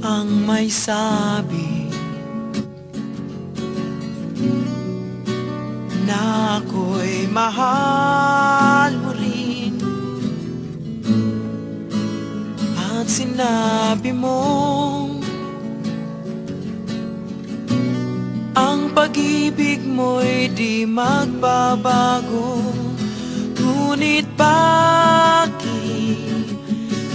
ang may sabi. Na ako'y mahal mo rin. At sinabi mo Ang pag-ibig mo'y di magbabago. Ngunit bakit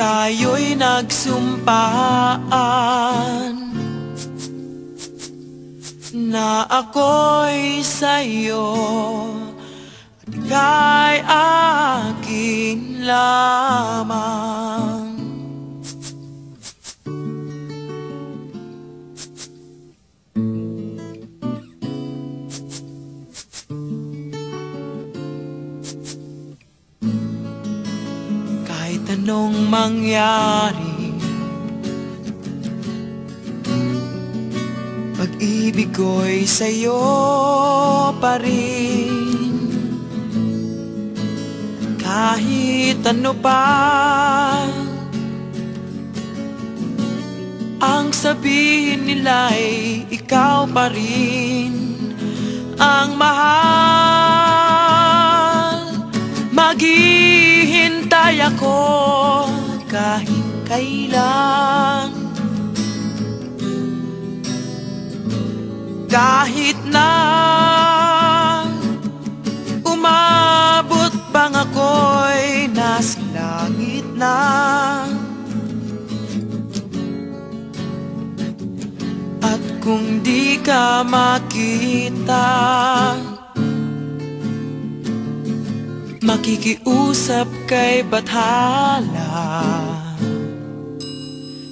Tayo'y nagsumpaan Na ako'y sa'yo At ika'y akin lamang Kahit anong mangyari? Pag-ibig ko'y sa'yo pa rin. Kahit ano pa Ang sabihin nila'y ikaw pa rin. Ang mahal ako kahit kailan. Kahit na umabot bang ako'y nasa langit na At kung di ka makita Makikiusap kay Bathala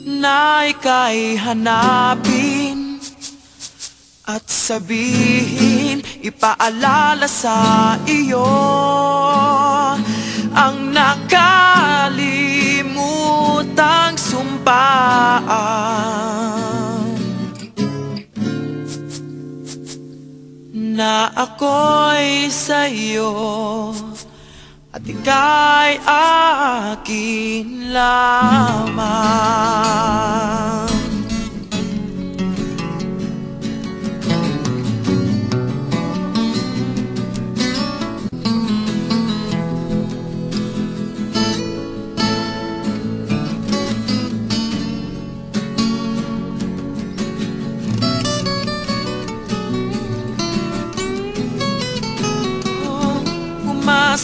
Na ika'y hanapin At sabihin Ipaalala sa iyo Ang nakalimutang sumpaan Na ako'y sa'yo at ika'y akin lamang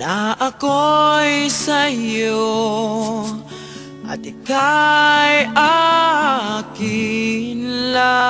Na ako'y sa'yo At ika'y akin lamang